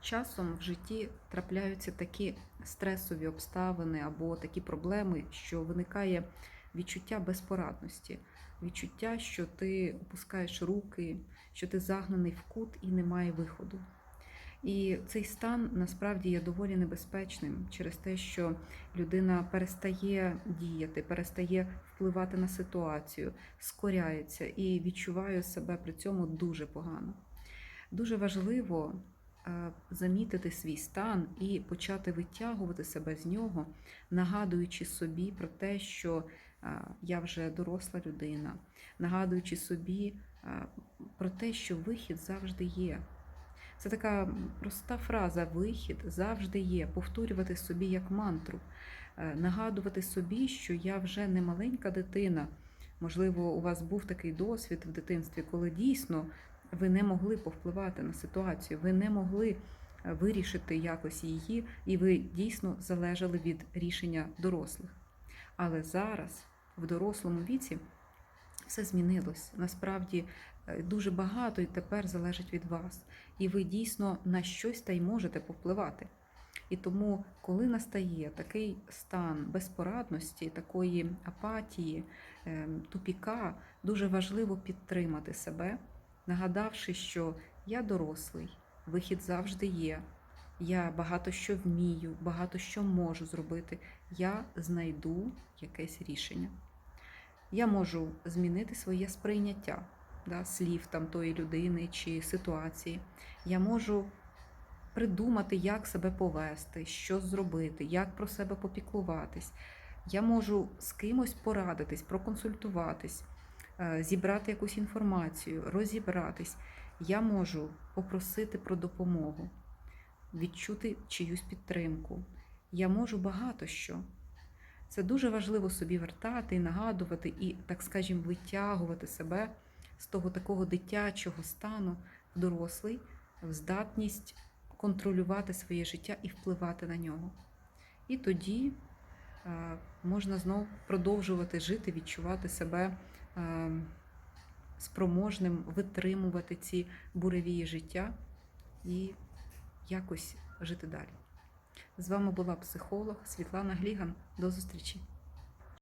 Часом в житті трапляються такі стресові обставини або такі проблеми, що виникає відчуття безпорадності, відчуття, що ти опускаєш руки, що ти загнаний в кут і немає виходу. І цей стан насправді є доволі небезпечним через те, що людина перестає діяти, перестає впливати на ситуацію, скоряється і відчуває себе при цьому дуже погано. Дуже важливо замітити свій стан і почати витягувати себе з нього, нагадуючи собі про те, що е, я вже доросла людина, нагадуючи собі е, про те, що вихід завжди є. Це така проста фраза вихід завжди є. Повторювати собі як мантру, Е, нагадувати собі, що я вже не маленька дитина. Можливо, у вас був такий досвід в дитинстві, коли дійсно ви не могли повпливати на ситуацію, ви не могли е, вирішити якось її, і ви дійсно залежали від рішення дорослих. Але зараз, в дорослому віці, все змінилось. Насправді е, дуже багато і тепер залежить від вас. І ви дійсно на щось та й можете повпливати. І тому, коли настає такий стан безпорадності, такої апатії, ем, тупіка, дуже важливо підтримати себе, нагадавши, що я дорослий, вихід завжди є. Я багато що вмію, багато що можу зробити. Я знайду якесь рішення. Я можу змінити своє сприйняття да, слів там тої людини чи ситуації. Я можу придумати, як себе повести, що зробити, як про себе попіклуватись. Я можу з кимось порадитись, проконсультуватись, зібрати якусь інформацію, розібратись. Я можу попросити про допомогу, відчути чиюсь підтримку. Я можу багато що. Це дуже важливо собі вертати нагадувати, і, так скажімо, витягувати себе з того такого дитячого стану в дорослий, в здатність контролювати своє життя і впливати на нього. І тоді е, можна знов продовжувати жити, відчувати себе е, спроможним витримувати ці буревії життя і якось жити далі. З вами була психолог Світлана Гліган. До зустрічі!